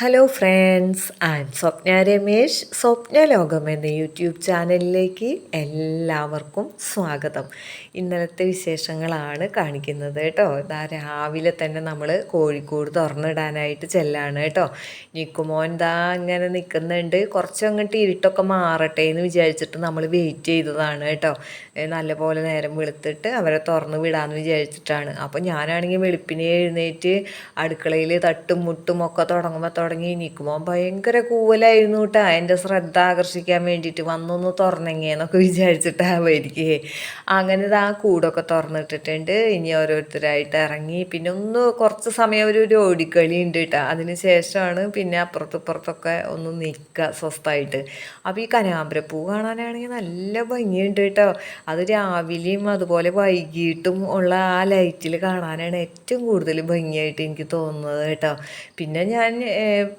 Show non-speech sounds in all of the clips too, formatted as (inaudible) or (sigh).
Hello friends and Swapna Ramesh Swapna ലോകം എന്ന YouTube ചാനലിലേക്ക് എല്ലാവർക്കും സ്വാഗതം. ഇന്നലത്തെ വിശേഷങ്ങളാണ് കാണിക്കുന്നത് കേട്ടോ. ഇതാ രാവിലെ തന്നെ നമ്മൾ കോഴിക്കോട് തുറന്നിടാനായിട്ട് ചെല്ലാണ് കേട്ടോ. നിക്കുമോൻ ദാ ഇങ്ങനെ നിൽക്കുന്നുണ്ട് കുറച്ചങ്ങോട്ട് ഇരുട്ടൊക്കെ മാറട്ടെ എന്ന് വിചാരിച്ചിട്ട് നമ്മൾ വെയിറ്റ് ചെയ്തതാണ് കേട്ടോ. നല്ലപോലെ നേരം വെളുത്തിട്ട് അവരെ തുറന്ന് വിടാമെന്ന് വിചാരിച്ചിട്ടാണ്. അപ്പോൾ ഞാനാണെങ്കിൽ വെളുപ്പിനെ എഴുന്നേറ്റ് അടുക്കളയിൽ തട്ടും മുട്ടും ഒക്കെ തുടങ്ങുമ്പോൾ തുടങ്ങി നിൽക്കുമ്പോൾ ഭയങ്കര കൂവലായിരുന്നു കേട്ടോ എന്റെ ശ്രദ്ധ ആകർഷിക്കാൻ വേണ്ടിയിട്ട് വന്നൊന്ന് തുറന്നെങ്ങേന്നൊക്കെ വിചാരിച്ചിട്ടാവുമായിരിക്കേ അങ്ങനെ ആ കൂടൊക്കെ തുറന്നിട്ടിട്ടുണ്ട്. ഇനി ഓരോരുത്തരായിട്ട് ഇറങ്ങി പിന്നെ ഒന്ന് കുറച്ച് സമയം ഒരു ഒരു ഓടിക്കളി ഉണ്ട് കേട്ടോ അതിന് ശേഷമാണ് പിന്നെ അപ്പുറത്തിപ്പുറത്തൊക്കെ ഒന്ന് നിൽക്കുക സ്വസ്ഥമായിട്ട് അപ്പോൾ ഈ കനകാമ്പരപ്പൂ കാണാനാണെങ്കിൽ നല്ല ഭംഗിയുണ്ട് കേട്ടോ അത് രാവിലെയും അതുപോലെ വൈകിട്ടും ഉള്ള ആ ലൈറ്റിൽ കാണാനാണ് ഏറ്റവും കൂടുതൽ ഭംഗിയായിട്ട് എനിക്ക് തോന്നുന്നത് കേട്ടോ. പിന്നെ ഞാൻ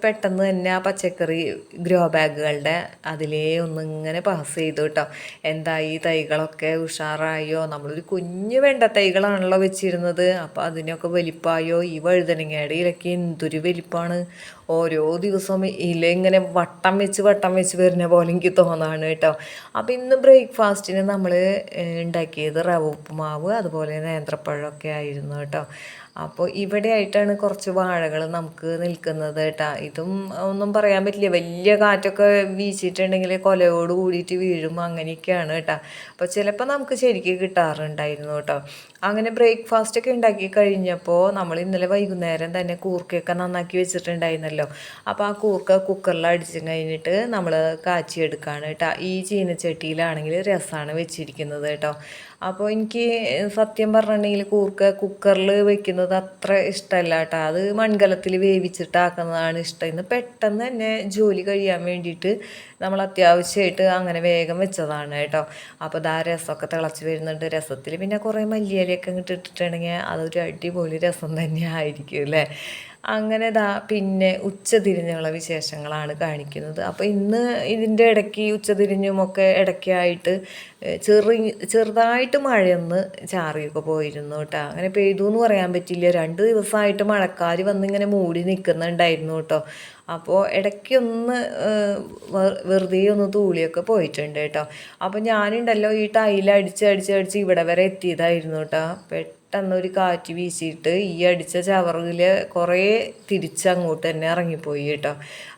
പെട്ടെന്ന് തന്നെ ആ പച്ചക്കറി ഗ്രോ ബാഗുകളുടെ അതിലേ ഒന്നിങ്ങനെ പാസ് ചെയ്തു കേട്ടോ. എന്താ ഈ തൈകളൊക്കെ ഉഷാറായോ? നമ്മളൊരു കുഞ്ഞു വെണ്ട തൈകളാണല്ലോ വെച്ചിരുന്നത്. അപ്പോൾ അതിനൊക്കെ വലിപ്പായോ ഈ വഴുതനങ്ങയുടെ ഇലയ്ക്ക് എന്തൊരു വലിപ്പമാണ് ഓരോ ദിവസവും ഇല ഇങ്ങനെ വട്ടം വെച്ച് വട്ടം വെച്ച് വരുന്ന പോലെ എനിക്ക് തോന്നാണ് കേട്ടോ. അപ്പോൾ ഇന്ന് ബ്രേക്ക്ഫാസ്റ്റിന് നമ്മൾ ഉണ്ടാക്കിയത് റവ ഉപ്പുമാവ് അതുപോലെ നേന്ത്രപ്പഴമൊക്കെ ആയിരുന്നു കേട്ടോ. അപ്പോൾ ഇവിടെ ആയിട്ടാണ് കുറച്ച് വാഴകൾ നമുക്ക് നിൽക്കുന്നത് കേട്ടാ. ഇതും ഒന്നും പറയാൻ പറ്റില്ല. വലിയ കാറ്റൊക്കെ വീശിയിട്ടുണ്ടെങ്കിൽ കൊലയോട് കൂടിയിട്ട് വീഴും അങ്ങനെയൊക്കെയാണ് കേട്ടാ. അപ്പോൾ ചിലപ്പോൾ നമുക്ക് ശരിക്കും കിട്ടാറുണ്ടായിരുന്നു കേട്ടോ. അങ്ങനെ ബ്രേക്ക്ഫാസ്റ്റ് ഒക്കെ ഉണ്ടാക്കി കഴിഞ്ഞപ്പോൾ നമ്മൾ ഇന്നലെ വൈകുന്നേരം തന്നെ കൂർക്കയൊക്കെ നന്നാക്കി വെച്ചിട്ടുണ്ടായിരുന്നല്ലോ. അപ്പോൾ ആ കൂർക്ക കുക്കറിൽ അടിച്ചു കഴിഞ്ഞിട്ട് നമ്മൾ കാച്ചിയെടുക്കുകയാണ് കേട്ടോ. ഈ ചീനച്ചട്ടിയിലാണെങ്കിൽ രസമാണ് വെച്ചിരിക്കുന്നത് കേട്ടോ. അപ്പോൾ എനിക്ക് സത്യം പറഞ്ഞിട്ടുണ്ടെങ്കിൽ കൂർക്ക കുക്കറിൽ വെക്കുന്നത് അത്ര ഇഷ്ടമല്ല കേട്ടോ. അത് മൺകലത്തിൽ വേവിച്ചിട്ടാക്കുന്നതാണ് ഇഷ്ടം. ഇന്ന് പെട്ടെന്ന് തന്നെ ജോലി കഴിയാൻ വേണ്ടിയിട്ട് നമ്മൾ അത്യാവശ്യമായിട്ട് അങ്ങനെ വേഗം വെച്ചതാണ് കേട്ടോ. അപ്പോൾ ദാ രസമൊക്കെ തിളച്ച് വരുന്നുണ്ട്. രസത്തിൽ പിന്നെ കുറേ മല്ലിയിലൊക്കെ ഇങ്ങോട്ട് ഇട്ടിട്ടുണ്ടെങ്കിൽ അതൊരു അടിപൊളി രസം തന്നെ ആയിരിക്കും അല്ലേ? അങ്ങനെ ദാ പിന്നെ ഉച്ചതിരിഞ്ഞുള്ള വിശേഷങ്ങളാണ് കാണിക്കുന്നത്. അപ്പോൾ ഇന്ന് ഇതിന്റെ ഇടയ്ക്ക് ഉച്ചതിരിഞ്ഞുമൊക്കെ ഇടയ്ക്കായിട്ട് ചെറു ചെറുതായിട്ട് മഴയൊന്ന് ചാറിയൊക്കെ പോയിരുന്നു കേട്ടോ. അങ്ങനെ പെയ്തു എന്ന് പറയാൻ പറ്റില്ല. രണ്ട് ദിവസമായിട്ട് മഴക്കാർ വന്നിങ്ങനെ മൂടി നിൽക്കുന്നുണ്ടായിരുന്നു കേട്ടോ. അപ്പോൾ ഇടയ്ക്കൊന്ന് വെറുതെ ഒന്ന് തൂളിയൊക്കെ പോയിട്ടുണ്ട് കേട്ടോ. അപ്പോൾ ഞാനുണ്ടല്ലോ ഈ ടൈൽ അടിച്ച് അടിച്ച് അടിച്ച് ഇവിടെ വരെ എത്തിയതായിരുന്നു കേട്ടോ. പെട്ടെന്നൊരു കാറ്റ് വീശിയിട്ട് ഈ അടിച്ച ചവറിൽ കുറേ തിരിച്ചങ്ങോട്ട് തന്നെ ഇറങ്ങിപ്പോയി കേട്ടോ.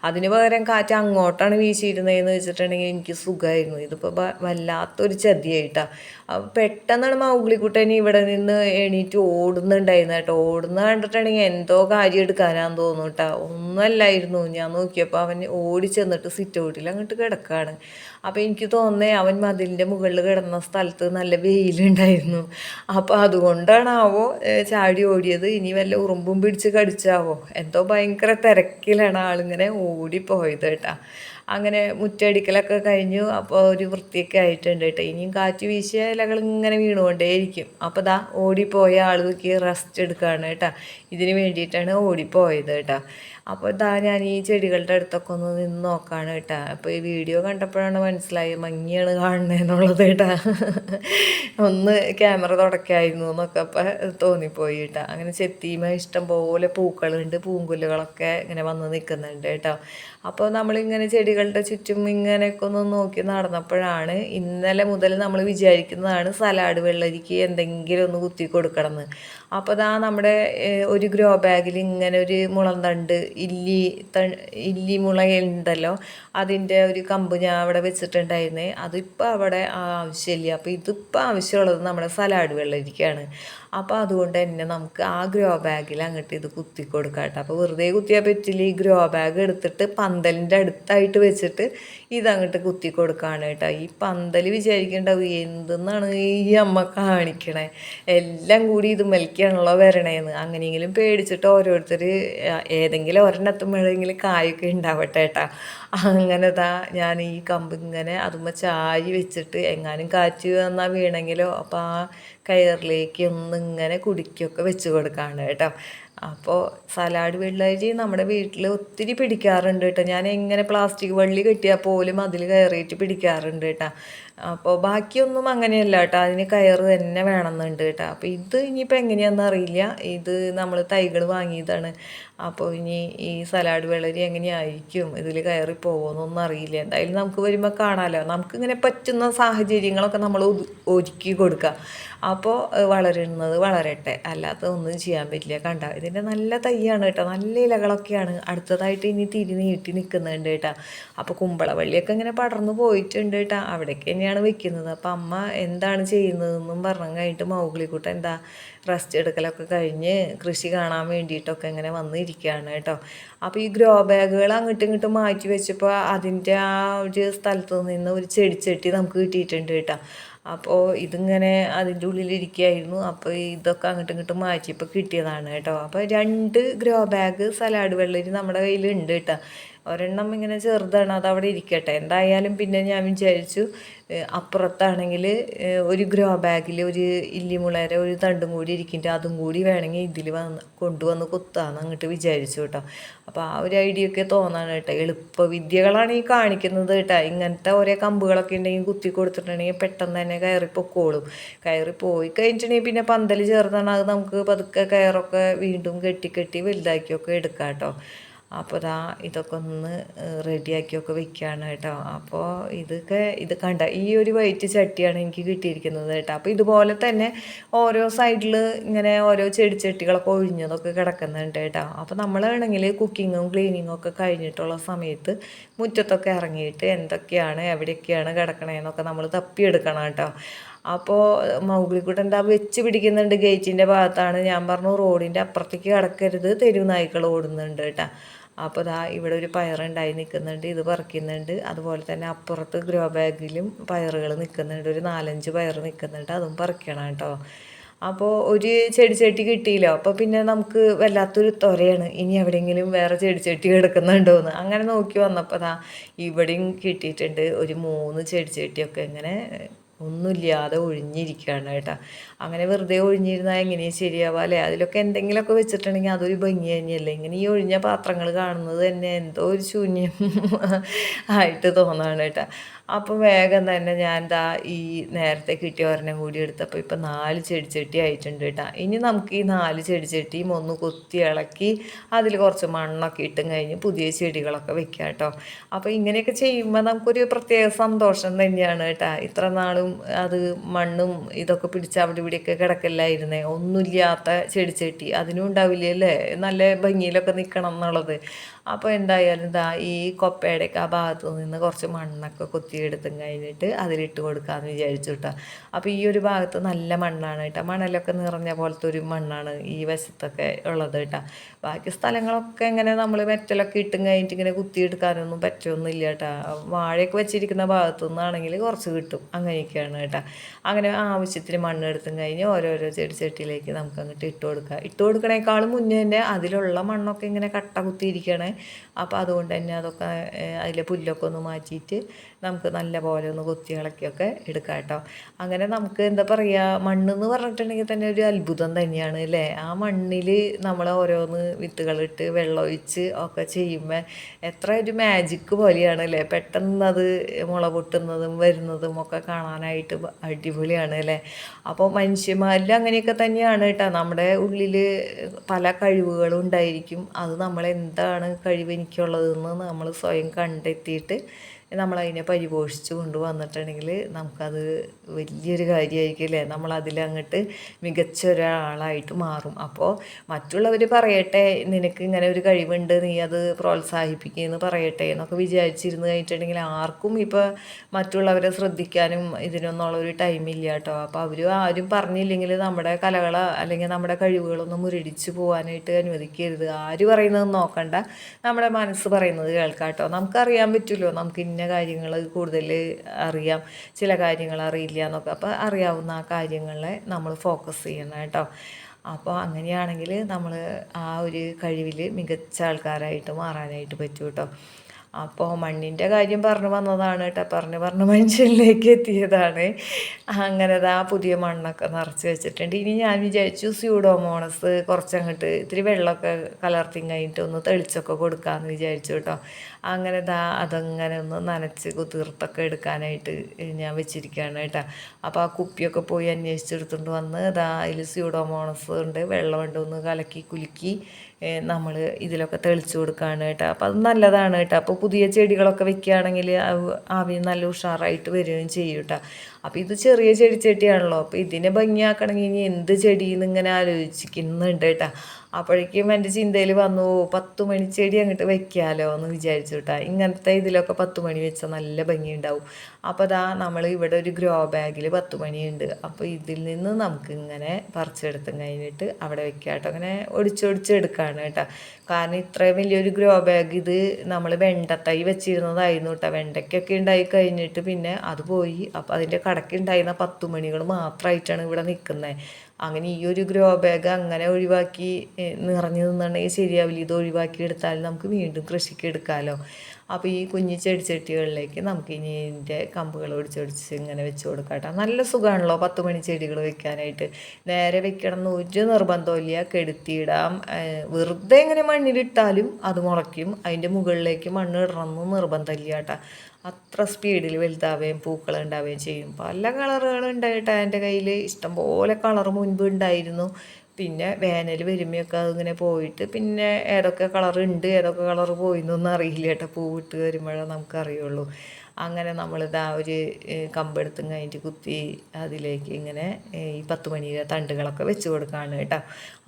അതിന് പകരം കാറ്റ് അങ്ങോട്ടാണ് വീശിയിരുന്നതെന്ന് വെച്ചിട്ടുണ്ടെങ്കിൽ എനിക്ക് സുഖമായിരുന്നു. ഇതിപ്പോൾ വല്ലാത്തൊരു ചതിയായിട്ടാണ് പെട്ടെന്നാണ് മൗഗ്ലിക്കുട്ടൻ ഇവിടെ നിന്ന് എണീറ്റ് ഓടുന്നുണ്ടായിരുന്നു കേട്ടോ. ഓടുന്ന കണ്ടിട്ടുണ്ടെങ്കിൽ എന്തോ കാര്യം എടുക്കാനാന്ന് തോന്നുന്നു കേട്ടോ. ഒന്നല്ലായിരുന്നു. ഞാൻ നോക്കിയപ്പോൾ അവൻ ഓടി ചെന്നിട്ട് സിറ്റ് ഔട്ടിൽ അങ്ങോട്ട് കിടക്കാണ്. അപ്പോൾ എനിക്ക് തോന്നേ അവൻ മതിലിന്റെ മുകളിൽ കിടന്ന സ്ഥലത്ത് നല്ല വെയിലുണ്ടായിരുന്നു. അപ്പോൾ അതുകൊണ്ടാണാവോ ചാടി ഓടിയത്? ഇനി വല്ല ഉറുമ്പും പിടിച്ച് കടിച്ചാവോ? എന്തോ ഭയങ്കര തിരക്കിലാണ് ആളിങ്ങനെ ഓടിപ്പോയത് കേട്ടാ. അങ്ങനെ മുറ്റടിക്കലൊക്കെ കഴിഞ്ഞു. അപ്പോൾ ഒരു വൃത്തിയൊക്കെ ആയിട്ടുണ്ട് കേട്ടോ. ഇനിയും കാറ്റ് വീശിയ ഇലകൾ ഇങ്ങനെ വീണുകൊണ്ടേയിരിക്കും. അപ്പോൾ ദാ ഓടിപ്പോയ ആളുകൾക്ക് റെസ്റ്റ് എടുക്കുകയാണ് കേട്ടോ. ഇതിന് വേണ്ടിയിട്ടാണ് ഓടിപ്പോയത് കേട്ടോ. അപ്പോൾ ഇതാ ഞാൻ ഈ ചെടികളുടെ അടുത്തൊക്കെ ഒന്ന് നിന്ന് നോക്കാണ് കേട്ടോ. അപ്പോൾ ഈ വീഡിയോ കണ്ടപ്പോഴാണ് മനസ്സിലായി മങ്ങിയാണ് കാണുന്നതെന്നുള്ളത് കേട്ടോ. ഒന്ന് ക്യാമറ തുടക്കായിരുന്നു എന്നൊക്കെ അപ്പം തോന്നിപ്പോയി കേട്ടോ. അങ്ങനെ ചെത്തിമ ഇഷ്ടം പോലെ പൂക്കളുണ്ട് പൂങ്കുല്ലുകളൊക്കെ ഇങ്ങനെ വന്ന് നിൽക്കുന്നുണ്ട് കേട്ടോ. അപ്പോൾ നമ്മളിങ്ങനെ ചെടികളുടെ ചുറ്റും ഇങ്ങനെയൊക്കെ ഒന്ന് നോക്കി നടന്നപ്പോഴാണ് ഇന്നലെ മുതൽ നമ്മൾ വിചാരിക്കുന്നതാണ് സലാഡ് വെള്ളരിക്ക് എന്തെങ്കിലും ഒന്ന് കുത്തി കൊടുക്കണമെന്ന് അപ്പോൾ അതാ നമ്മുടെ ഒരു ഗ്രോ ബാഗിൽ ഇങ്ങനെ ഒരു മുളം തണ്ട് ഇല്ലി ത ഇല്ലി മുളയുണ്ടല്ലോ അതിന്റെ ഒരു കമ്പ് ഞാൻ അവിടെ വെച്ചിട്ടുണ്ടായിരുന്നേ. അതിപ്പോൾ അവിടെ ആവശ്യമില്ല. അപ്പോൾ ഇതിപ്പോൾ ആവശ്യമുള്ളത് നമ്മുടെ സലാഡ് വെള്ളരിക്കാണ്. അപ്പോൾ അതുകൊണ്ട് തന്നെ നമുക്ക് ആ ഗ്രോ ബാഗിൽ അങ്ങോട്ട് ഇത് കുത്തി കൊടുക്കാം കേട്ടോ. അപ്പോൾ വെറുതെ കുത്തിയാൽ പറ്റില്ല. ഈ ഗ്രോ ബാഗ് എടുത്തിട്ട് പന്തലിന്റെ അടുത്തായിട്ട് വെച്ചിട്ട് ഇതങ്ങോട്ട് കുത്തി കൊടുക്കുകയാണ് കേട്ടോ. ഈ പന്തൽ വിചാരിക്കേണ്ടാവും എന്തെന്നാണ് ഈ അമ്മ കാണിക്കണേ? എല്ലാം കൂടി ഇത് മലിക്കാണല്ലോ വരണേന്ന്. അങ്ങനെയെങ്കിലും പേടിച്ചിട്ട് ഓരോരുത്തർ ഏതെങ്കിലും ഒരെണ്ണത്തുമ്പോഴെങ്കിലും കായൊക്കെ ഉണ്ടാവട്ടെ കേട്ടാ. അങ്ങനെതാ ഞാൻ ഈ കമ്പ് ഇങ്ങനെ അതുമ്മ ചാരി വെച്ചിട്ട് എങ്ങാനും കാറ്റ് വന്നാൽ വീണെങ്കിലോ അപ്പോൾ ആ കയറിലേക്ക് ഒന്ന് ഇങ്ങനെ കുടിക്കൊക്കെ വെച്ച് കൊടുക്കാണ് കേട്ടോ. അപ്പോൾ സലാഡ് വെള്ളരി നമ്മുടെ വീട്ടിൽ ഒത്തിരി പിടിക്കാറുണ്ട് കേട്ടോ. ഞാൻ എങ്ങനെ പ്ലാസ്റ്റിക് വള്ളി കെട്ടിയാൽ പോലും അതിൽ കയറിയിട്ട് പിടിക്കാറുണ്ട് കേട്ടോ. അപ്പോൾ ബാക്കിയൊന്നും അങ്ങനെയല്ല കേട്ടോ. അതിന് കയറ് തന്നെ വേണമെന്നുണ്ട് കേട്ടോ. അപ്പോൾ ഇത് ഇനിയിപ്പോൾ എങ്ങനെയാണെന്ന് അറിയില്ല. ഇത് നമ്മൾ തൈകൾ വാങ്ങിയതാണ്. അപ്പോൾ ഇനി ഈ സലാഡ് വെള്ളരി എങ്ങനെയായിരിക്കും? ഇതിൽ കയറി പോകുമെന്നൊന്നും അറിയില്ല. എന്തായാലും നമുക്ക് വരുമ്പോൾ കാണാമല്ലോ നമുക്കിങ്ങനെ പറ്റുന്ന സാഹചര്യങ്ങളൊക്കെ നമ്മൾ ഒരുക്കി കൊടുക്കുക അപ്പോൾ വളരുന്നത് വളരട്ടെ. അല്ലാത്ത ഒന്നും ചെയ്യാൻ പറ്റില്ല. കണ്ട? ഇതിന്റെ നല്ല തൈയാണ് കേട്ടോ. നല്ല ഇലകളൊക്കെയാണ് അടുത്തതായിട്ട് ഇനി തിരി നീട്ടി നിൽക്കുന്നുണ്ട് കേട്ടോ. അപ്പോൾ കുമ്പളവള്ളിയൊക്കെ ഇങ്ങനെ പടർന്നു പോയിട്ടുണ്ട് കേട്ടോ. അവിടേക്ക് തന്നെയാണ് വെക്കുന്നത്. അപ്പം അമ്മ എന്താണ് ചെയ്യുന്നതെന്നും പറഞ്ഞു കഴിഞ്ഞിട്ട് മൗഗ്ലിക്കുട്ട എന്താ റെസ്റ്റ് എടുക്കലൊക്കെ കഴിഞ്ഞ് കൃഷി കാണാൻ വേണ്ടിയിട്ടൊക്കെ ഇങ്ങനെ വന്നിരിക്കുകയാണ് കേട്ടോ. അപ്പോൾ ഈ ഗ്രോ ബാഗുകൾ അങ്ങോട്ടും ഇങ്ങോട്ടും മാറ്റി വെച്ചപ്പോൾ അതിന്റെ ആ ഒരു സ്ഥലത്ത് നിന്ന് ഒരു ചെടിച്ചട്ടി നമുക്ക് കിട്ടിയിട്ടുണ്ട് കേട്ടോ. അപ്പോൾ ഇതിങ്ങനെ അതിന്റെ ഉള്ളിലിരിക്കുകയായിരുന്നു. അപ്പോൾ ഇതൊക്കെ അങ്ങോട്ടും ഇങ്ങോട്ടും മാറ്റിയപ്പോൾ കിട്ടിയതാണ് കേട്ടോ. അപ്പോൾ രണ്ട് ഗ്രോ ബാഗ് സലാഡ് വെള്ളരി നമ്മുടെ കയ്യിലുണ്ട് കേട്ടോ. ഒരെണ്ണം ഇങ്ങനെ ചെറുതാണ് അത് അവിടെ ഇരിക്കട്ടെ. എന്തായാലും പിന്നെ ഞാൻ വിചാരിച്ചു അപ്പുറത്താണെങ്കിൽ ഒരു ഗ്രോ ബാഗിൽ ഒരു ഇല്ലിമുളര ഒരു തണ്ടും കൂടി ഇരിക്കുന്നുണ്ട് അതും കൂടി വേണമെങ്കിൽ ഇതിൽ വന്ന് കൊണ്ടുവന്ന് കുത്താന്ന് അങ്ങോട്ട് വിചാരിച്ചു കേട്ടോ. അപ്പോൾ ആ ഒരു ഐഡിയ ഒക്കെ തോന്നാണ് കേട്ടോ. എളുപ്പവിദ്യകളാണ് ഈ കാണിക്കുന്നത് കേട്ടോ. ഇങ്ങനത്തെ ഓരോ കമ്പുകളൊക്കെ ഉണ്ടെങ്കിൽ കുത്തി കൊടുത്തിട്ടുണ്ടെങ്കിൽ പെട്ടെന്ന് തന്നെ കയറി പൊക്കോളും. കയറി പോയി കഴിഞ്ഞിട്ടുണ്ടെങ്കിൽ പിന്നെ പന്തൽ ചേർന്നാണ് അത് നമുക്ക് പതുക്കെ കയറൊക്കെ വീണ്ടും കെട്ടി കെട്ടി വലുതാക്കിയൊക്കെ എടുക്കാം കേട്ടോ. അപ്പോൾ ദാ ഇതൊക്കെ ഒന്ന് റെഡിയാക്കിയൊക്കെ വെക്കുകയാണ് കേട്ടോ. അപ്പോൾ ഇതൊക്കെ ഇത് കണ്ട ഈ ഒരു വൈറ്റ് ചട്ടിയാണ് എനിക്ക് കിട്ടിയിരിക്കുന്നത് കേട്ടോ. അപ്പോൾ ഇതുപോലെ തന്നെ ഓരോ സൈഡിൽ ഇങ്ങനെ ഓരോ ചെടിച്ചട്ടികളൊക്കെ ഒഴിഞ്ഞതൊക്കെ കിടക്കുന്നുണ്ട് കേട്ടോ. അപ്പോൾ നമ്മളാണെങ്കിൽ കുക്കിങ്ങും ക്ലീനിങ്ങും ഒക്കെ കഴിഞ്ഞിട്ടുള്ള സമയത്ത് മുറ്റത്തൊക്കെ ഇറങ്ങിയിട്ട് എന്തൊക്കെയാണ് എവിടെയൊക്കെയാണ് കിടക്കണേന്നൊക്കെ നമ്മൾ തപ്പിയെടുക്കണം കേട്ടോ. അപ്പോൾ മൗഗ്ലിക്കുട്ടൻ എന്താ വെച്ച് പിടിക്കുന്നുണ്ട് ഗേറ്റിന്റെ ഭാഗത്താണ്. ഞാൻ പറഞ്ഞു റോഡിന്റെ അപ്പുറത്തേക്ക് കിടക്കരുത് തെരുവ് നായ്ക്കൾ ഓടുന്നുണ്ട് കേട്ടോ. അപ്പോൾ ദാ ഇവിടെ ഒരു പയറുണ്ടായി നിൽക്കുന്നുണ്ട് ഇത് പറിക്കുന്നുണ്ട്. അതുപോലെ തന്നെ അപ്പുറത്ത് ഗ്രോ ബാഗിലും പയറുകൾ നിൽക്കുന്നുണ്ട് ഒരു നാലഞ്ച് പയർ നിൽക്കുന്നുണ്ട് അതും പറിക്കണം കേട്ടോ. അപ്പോൾ ഒരു ചെടിച്ചട്ടി കിട്ടിയില്ല അപ്പോൾ പിന്നെ നമുക്ക് വല്ലാത്തൊരു തൊരയാണ് ഇനി എവിടെയെങ്കിലും വേറെ ചെടിച്ചട്ടി കിടക്കുന്നുണ്ടോ എന്ന്. അങ്ങനെ നോക്കി വന്നപ്പോൾ ദാ ഇവിടെയും കിട്ടിയിട്ടുണ്ട് ഒരു മൂന്ന് ചെടിച്ചട്ടിയൊക്കെ ഇങ്ങനെ ഒന്നുമില്ലാതെ ഒഴിഞ്ഞിരിക്കുകയാണ് കേട്ടോ. അങ്ങനെ വെറുതെ ഒഴിഞ്ഞിരുന്നാൽ എങ്ങനെയും ശരിയാവുക അല്ലേ? അതിലൊക്കെ എന്തെങ്കിലുമൊക്കെ വെച്ചിട്ടുണ്ടെങ്കിൽ അതൊരു ഭംഗി തന്നെയല്ലേ? ഇങ്ങനെ ഈ ഒഴിഞ്ഞ പാത്രങ്ങൾ കാണുന്നത് തന്നെ എന്തോ ഒരു ശൂന്യം (laughs) ആയിട്ട് തോന്നാണ് കേട്ടോ. അപ്പോൾ വേഗം തന്നെ ഞാൻ ദാ ഈ നേരത്തെ കിട്ടിയ ഒരെണ്ണം കൂടി എടുത്തപ്പോൾ ഇപ്പം നാല് ചെടിച്ചട്ടി ആയിട്ടുണ്ട് കേട്ടോ. ഇനി നമുക്ക് ഈ നാല് ചെടിച്ചട്ടിയും ഒന്ന് കൊത്തി ഇളക്കി അതിൽ കുറച്ച് മണ്ണൊക്കെ ഇട്ടും കഴിഞ്ഞ് പുതിയ ചെടികളൊക്കെ വെക്കാം കേട്ടോ. അപ്പോൾ ഇങ്ങനെയൊക്കെ ചെയ്യുമ്പോൾ നമുക്കൊരു പ്രത്യേക സന്തോഷം തന്നെയാണ് കേട്ടോ. ഇത്ര നാളും അത് മണ്ണും ഇതൊക്കെ പിടിച്ച് അവിടെ ഇവിടെയൊക്കെ കിടക്കല്ലായിരുന്നേ. ഒന്നുമില്ലാത്ത ചെടിച്ചട്ടി അതിനും ഉണ്ടാവില്ലല്ലേ നല്ല ഭംഗിയിലൊക്കെ നിൽക്കണം എന്നുള്ളത്. അപ്പോൾ എന്തായാലും ഇതാ ഈ കൊപ്പയുടെയൊക്കെ ആ ഭാഗത്തു നിന്ന് കുറച്ച് മണ്ണൊക്കെ കൊത്തിയെടുത്തും കഴിഞ്ഞിട്ട് അതിലിട്ട് കൊടുക്കാമെന്ന് വിചാരിച്ചു കേട്ടോ അപ്പോൾ ഈ ഒരു ഭാഗത്ത് നല്ല മണ്ണാണ് കേട്ടോ. മണലൊക്കെ നിറഞ്ഞ പോലത്തെ ഒരു മണ്ണാണ് ഈ വശത്തൊക്കെ ഉള്ളത് കേട്ടോ. ബാക്കി സ്ഥലങ്ങളൊക്കെ ഇങ്ങനെ നമ്മൾ മെറ്റലൊക്കെ ഇട്ടും കഴിഞ്ഞിട്ട് ഇങ്ങനെ കുത്തിയെടുക്കാനൊന്നും പറ്റുമൊന്നുമില്ല കേട്ടോ. വാഴയൊക്കെ വെച്ചിരിക്കുന്ന ഭാഗത്തു നിന്നാണെങ്കിൽ കുറച്ച് കിട്ടും. അങ്ങനെയൊക്കെയാണ് കേട്ടോ. അങ്ങനെ ആവശ്യത്തിന് മണ്ണ് എടുത്തും കഴിഞ്ഞ് ഓരോരോ ചെടി ചെടിച്ചട്ടിയിലേക്ക് നമുക്ക് അങ്ങോട്ട് ഇട്ട് കൊടുക്കുക ഇട്ട് കൊടുക്കണേക്കാളും മുന്നേ തന്നെ അതിലുള്ള മണ്ണൊക്കെ ഇങ്ങനെ കട്ട കുത്തിയിരിക്കുകയാണ് അപ്പോൾ അതുകൊണ്ട് തന്നെ അതൊക്കെ അതിലെ പുല്ലൊക്കെ ഒന്ന് മാറ്റിയിട്ട് നമുക്ക് നല്ല പോലെ ഒന്ന് കൊത്തി ഇളക്കിയൊക്കെ എടുക്കാം കേട്ടോ. അങ്ങനെ നമുക്ക് എന്താ പറയുക മണ്ണെന്ന് പറഞ്ഞിട്ടുണ്ടെങ്കിൽ തന്നെ ഒരു അത്ഭുതം തന്നെയാണ് അല്ലേ? ആ മണ്ണിൽ നമ്മൾ ഓരോന്ന് വിത്തുകളിട്ട് വെള്ളമൊഴിച്ച് ഒക്കെ ചെയ്യുമ്പോൾ എത്ര ഒരു മാജിക്ക് പോലെയാണ് അല്ലേ? പെട്ടെന്ന് അത് മുള പൊട്ടുന്നതും വരുന്നതും ഒക്കെ കാണാനായിട്ട് അടിപൊളിയാണ് അല്ലേ? അപ്പോൾ മനുഷ്യന്മാരിൽ അങ്ങനെയൊക്കെ തന്നെയാണ് കേട്ടോ. നമ്മുടെ ഉള്ളിൽ പല കഴിവുകളും ഉണ്ടായിരിക്കും. അത് നമ്മൾ എന്താണ് കഴിവ് എനിക്കുള്ളതെന്ന് നമ്മൾ സ്വയം കണ്ടെത്തിയിട്ട് നമ്മളതിനെ പരിപോഷിച്ച് കൊണ്ടുവന്നിട്ടുണ്ടെങ്കിൽ നമുക്കത് വലിയൊരു കാര്യമായിരിക്കും അല്ലേ നമ്മളതിലങ്ങോട്ട് മികച്ച ഒരാളായിട്ട് മാറും. അപ്പോൾ മറ്റുള്ളവർ പറയട്ടെ നിനക്ക് ഇങ്ങനെ ഒരു കഴിവുണ്ട് നീ അത് പ്രോത്സാഹിപ്പിക്കുമെന്ന് പറയട്ടെ എന്നൊക്കെ വിചാരിച്ചിരുന്നു കഴിഞ്ഞിട്ടുണ്ടെങ്കിൽ ആർക്കും ഇപ്പോൾ മറ്റുള്ളവരെ ശ്രദ്ധിക്കാനും ഇതിനൊന്നുള്ളൊരു ടൈമില്ല കേട്ടോ. അപ്പോൾ അവർ ആരും പറഞ്ഞില്ലെങ്കിൽ നമ്മുടെ കലകൾ അല്ലെങ്കിൽ നമ്മുടെ കഴിവുകളൊന്നും മുരടിച്ച് പോകാനായിട്ട് അനുവദിക്കരുത്. ആര് പറയുന്നത് നോക്കണ്ട. നമ്മുടെ മനസ്സ് പറയുന്നത് കേൾക്കാം കേട്ടോ. നമുക്കറിയാൻ പറ്റുമല്ലോ നമുക്ക് ഇന്ന ഇന്ന കാര്യങ്ങൾ കൂടുതൽ അറിയാം. ചില കാര്യങ്ങൾ അറിയില്ല എന്നൊക്കെ അപ്പോൾ അറിയാവുന്ന ആ കാര്യങ്ങളെ നമ്മൾ ഫോക്കസ് ചെയ്യണം കേട്ടോ. അപ്പോൾ അങ്ങനെയാണെങ്കിൽ നമ്മൾ ആ ഒരു കഴിവിൽ മികച്ച ആൾക്കാരായിട്ട് മാറാനായിട്ട് പറ്റും കേട്ടോ അപ്പോൾ മണ്ണിന്റെ കാര്യം പറഞ്ഞു വന്നതാണ് കേട്ടോ പറഞ്ഞു പറഞ്ഞ് മനുഷ്യനിലേക്ക് എത്തിയതാണ്. അങ്ങനെ ആ പുതിയ മണ്ണൊക്കെ നിറച്ച് വെച്ചിട്ടുണ്ട്. ഇനി ഞാൻ വിചാരിച്ചു സ്യൂഡോമോണസ് കുറച്ചങ്ങോട്ട് ഇത്തിരി വെള്ളമൊക്കെ കലർത്തി കഴിഞ്ഞിട്ട് ഒന്ന് തെളിച്ചൊക്കെ കൊടുക്കാമെന്ന് വിചാരിച്ചു കേട്ടോ അങ്ങനെ ദാ അതങ്ങനെ ഒന്ന് നനച്ച് കുതിർത്തൊക്കെ എടുക്കാനായിട്ട് ഞാൻ വെച്ചിരിക്കുകയാണ് കേട്ടോ. അപ്പോൾ ആ കുപ്പിയൊക്കെ പോയി അന്വേഷിച്ചെടുത്തുകൊണ്ട് വന്ന് ദാ അതിൽ സ്യൂഡോമോണസ് ഉണ്ട് വെള്ളമുണ്ട് ഒന്ന് കലക്കി കുലുക്കി നമ്മൾ ഇതിലൊക്കെ തെളിച്ചു കൊടുക്കുകയാണ് കേട്ടോ. അപ്പോൾ അത് നല്ലതാണ് കേട്ടോ. അപ്പോൾ പുതിയ ചെടികളൊക്കെ വെക്കുകയാണെങ്കിൽ ആവി നല്ല ഉഷാറായിട്ട് വരികയും ചെയ്യും കേട്ടോ. അപ്പോൾ ഇത് ചെറിയ ചെടിച്ചട്ടിയാണല്ലോ. അപ്പോൾ ഇതിനെ ഭംഗിയാക്കണമെങ്കിൽ ഇനി എന്ത് ചെടിയെന്ന് ഇങ്ങനെ ആലോചിക്കുന്നുണ്ട് കേട്ടോ. അപ്പോഴേക്കും എന്റെ ചിന്തയിൽ വന്നു പത്ത് മണി ചെടി അങ്ങോട്ട് വെക്കാമല്ലോ എന്ന് വിചാരിച്ചു കേട്ടോ ഇങ്ങനത്തെ ഇതിലൊക്കെ പത്ത് മണി വെച്ചാൽ നല്ല ഭംഗിയുണ്ടാവും. അപ്പോൾ അതാ നമ്മൾ ഇവിടെ ഒരു ഗ്രോ ബാഗിൽ പത്ത് മണിയുണ്ട്. അപ്പോൾ ഇതിൽ നിന്ന് നമുക്ക് ഇങ്ങനെ പറിച്ചെടുത്ത് കഴിഞ്ഞിട്ട് അവിടെ വെക്കാം കേട്ടോ അങ്ങനെ ഒടിച്ചൊടിച്ചെടുക്കുകയാണ് കേട്ടോ കാരണം ഇത്രയും വലിയൊരു ഗ്രോ ബാഗ് ഇത് നമ്മൾ വെണ്ടത്തൈ വെച്ചിരുന്നതായിരുന്നു കേട്ടോ വെണ്ടയ്ക്കൊക്കെ ഉണ്ടായി കഴിഞ്ഞിട്ട് പിന്നെ അത് പോയി. അപ്പോൾ അതിന്റെ കടക്കുണ്ടായിരുന്ന പത്ത് മണികൾ മാത്രമായിട്ടാണ് ഇവിടെ നിൽക്കുന്നത് അങ്ങനെ ഈ ഒരു ഗ്രോ ബാഗ് അങ്ങനെ ഒഴിവാക്കി നിറഞ്ഞു നിന്നുണ്ടെങ്കിൽ ശരിയാവില്ല. ഇത് ഒഴിവാക്കി എടുത്താൽ നമുക്ക് വീണ്ടും കൃഷിക്ക് എടുക്കാമല്ലോ അപ്പോൾ ഈ കുഞ്ഞു ചെടിച്ചട്ടികളിലേക്ക് നമുക്ക് ഇനി ഇതിന്റെ കമ്പുകൾ ഒടിച്ചൊടിച്ച് ഇങ്ങനെ വെച്ച് കൊടുക്കാം നല്ല സുഖമാണല്ലോ പത്ത് മണി ചെടികൾ വെക്കാനായിട്ട്. നേരെ വെക്കണം എന്ന് ഒരു നിർബന്ധമില്ല കെടുത്തിയിടാം. വെറുതെ ഇങ്ങനെ മണ്ണിലിട്ടാലും അത് മുളയ്ക്കും. അതിന്റെ മുകളിലേക്ക് മണ്ണ് ഇടണം എന്ന് നിർബന്ധമില്ല കേട്ടോ. അത്ര സ്പീഡിൽ വലുതാവുകയും പൂക്കൾ ഉണ്ടാവുകയും ചെയ്യും. പല കളറുകൾ ഉണ്ടായിട്ട് എന്റെ കയ്യിൽ ഇഷ്ടംപോലെ കളർ മുൻപ് ഉണ്ടായിരുന്നു. പിന്നെ വേനൽ വരുമ്പോഴൊക്കെ അതിങ്ങനെ പോയിട്ട് പിന്നെ ഏതൊക്കെ കളർ ഉണ്ട് ഏതൊക്കെ കളർ പോയിന്നൊന്നും അറിയില്ല കേട്ടോ. പൂവിട്ട് വരുമ്പോഴേ നമുക്കറിയുള്ളൂ. അങ്ങനെ നമ്മളിതാ ഒരു കമ്പെടുത്തും കഴിഞ്ഞിട്ട് കുത്തി അതിലേക്ക് ഇങ്ങനെ ഈ പത്ത് മണിയുടെ തണ്ടുകളൊക്കെ വെച്ച് കൊടുക്കുകയാണ് കേട്ടോ.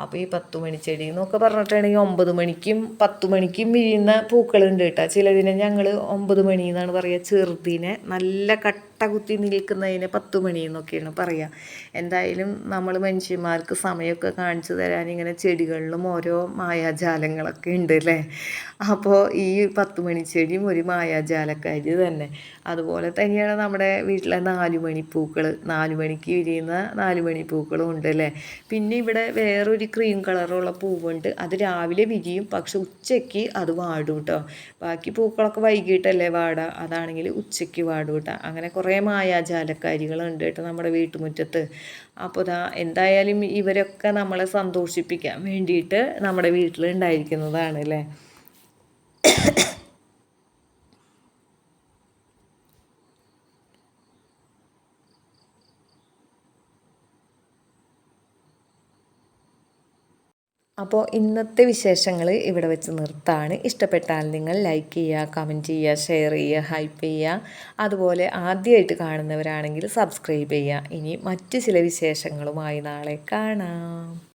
അപ്പോൾ ഈ പത്ത് മണി ചെടി എന്നൊക്കെ പറഞ്ഞിട്ടാണെങ്കിൽ ഒമ്പത് മണിക്കും പത്ത് മണിക്കും വിരിയുന്ന പൂക്കളുണ്ട് കേട്ടോ. ചിലതിനെ ഞങ്ങൾ ഒമ്പത് മണി എന്നാണ് പറയുക ചെറുതിനെ നല്ല കട്ട കുത്തി നിൽക്കുന്നതിനെ പത്ത് മണി എന്നൊക്കെയാണ് പറയുക എന്തായാലും നമ്മൾ മനുഷ്യന്മാർക്ക് സമയമൊക്കെ കാണിച്ചു തരാൻ ഇങ്ങനെ ചെടികളിലും ഓരോ മായാജാലങ്ങളൊക്കെ ഉണ്ട് അല്ലേ? അപ്പോൾ ഈ പത്ത് മണി ചെടിയും ഒരു മായാജാലക്കാരി തന്നെ. അതുപോലെ തന്നെയാണ് നമ്മുടെ വീട്ടിലെ നാലുമണിപ്പൂക്കൾ നാലുമണിക്ക് വിരിയുന്ന നാലുമണിപ്പൂക്കളും ഉണ്ട് അല്ലേ? പിന്നെ ഇവിടെ വേറൊരു ക്രീം കളറുള്ള പൂവുണ്ട്. അത് രാവിലെ വിരിയും പക്ഷെ ഉച്ചയ്ക്ക് അത് വാടും കേട്ടോ ബാക്കി പൂക്കളൊക്കെ വൈകിട്ടല്ലേ വാടുക അതാണെങ്കിൽ ഉച്ചയ്ക്ക് വാടും കേട്ടോ അങ്ങനെ കുറേ മായാജാലക്കാരികളുണ്ട് കേട്ടോ നമ്മുടെ വീട്ടുമുറ്റത്ത്. അപ്പോൾ ദാ എന്തായാലും ഇവരൊക്കെ നമ്മളെ സന്തോഷിപ്പിക്കാൻ വേണ്ടിയിട്ട് നമ്മുടെ വീട്ടിൽ ഉണ്ടായിരിക്കുന്നതാണ് അല്ലേ? അപ്പോൾ ഇന്നത്തെ വിശേഷങ്ങൾ ഇവിടെ വെച്ച് നിർത്താണ്. ഇഷ്ടപ്പെട്ടാൽ നിങ്ങൾ ലൈക്ക് ചെയ്യുക കമന്റ് ചെയ്യുക ഷെയർ ചെയ്യുക ഹൈപ്പ് ചെയ്യുക. അതുപോലെ ആദ്യമായിട്ട് കാണുന്നവരാണെങ്കിൽ സബ്സ്ക്രൈബ് ചെയ്യുക. ഇനി മറ്റു ചില വിശേഷങ്ങളുമായി നാളെ കാണാം.